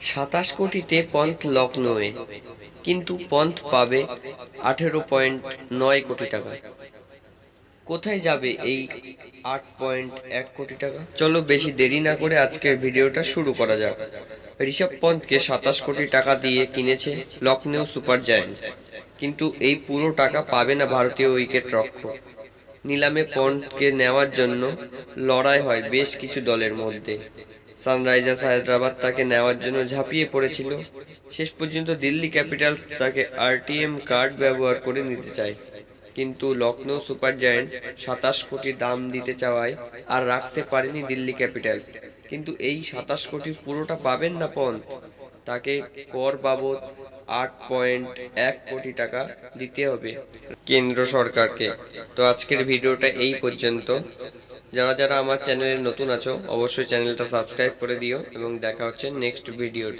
সাতাশ কোটিতে পন্থ লখনৌয়ে কিন্তু পন্থ পাবে আঠেরো পয়েন্ট নয় কোটি টাকা। কোথায় যাবে এই আট পয়েন্ট এক কোটি টাকা? চলো বেশি দেরি না করে আজকের ভিডিওটা শুরু করা যাক। ঋষভ পন্থকে সাতাশ কোটি টাকা দিয়ে কিনেছে লখনৌ সুপার জায়ান্টস, কিন্তু এই পুরো টাকা পাবে না ভারতীয় উইকেট রক্ষক। নিলামে পন্থকে নেওয়ার জন্য লড়াই হয় বেশ কিছু দলের মধ্যে। সানরাইজার্স হায়দ্রাবাদ তাকে নেওয়ার জন্য ঝাঁপিয়ে পড়েছিল। শেষ পর্যন্ত দিল্লি ক্যাপিটালস তাকে আরটিএম কার্ড ব্যবহার করে নিতে চায়। কিন্তু লখনৌ সুপার জায়ান্টস সাতাশ কোটি দাম দিতে চাওয়ায় আর রাখতে পারেনি দিল্লি ক্যাপিটালস। কিন্তু এই সাতাশ কোটির পুরোটা পাবেন না পন্থ। তাকে কর বাবদ আট পয়েন্ট এক কোটি টাকা দিতে হবে। কেন্দ্র সরকারকে। তো আজকের ভিডিওটা এই পর্যন্ত। যারা যারা আমার চ্যানেলে নতুন আছো, অবশ্যই চ্যানেলটা সাবস্ক্রাইব করে দিও এবং দেখা হচ্ছে নেক্সট ভিডিওতে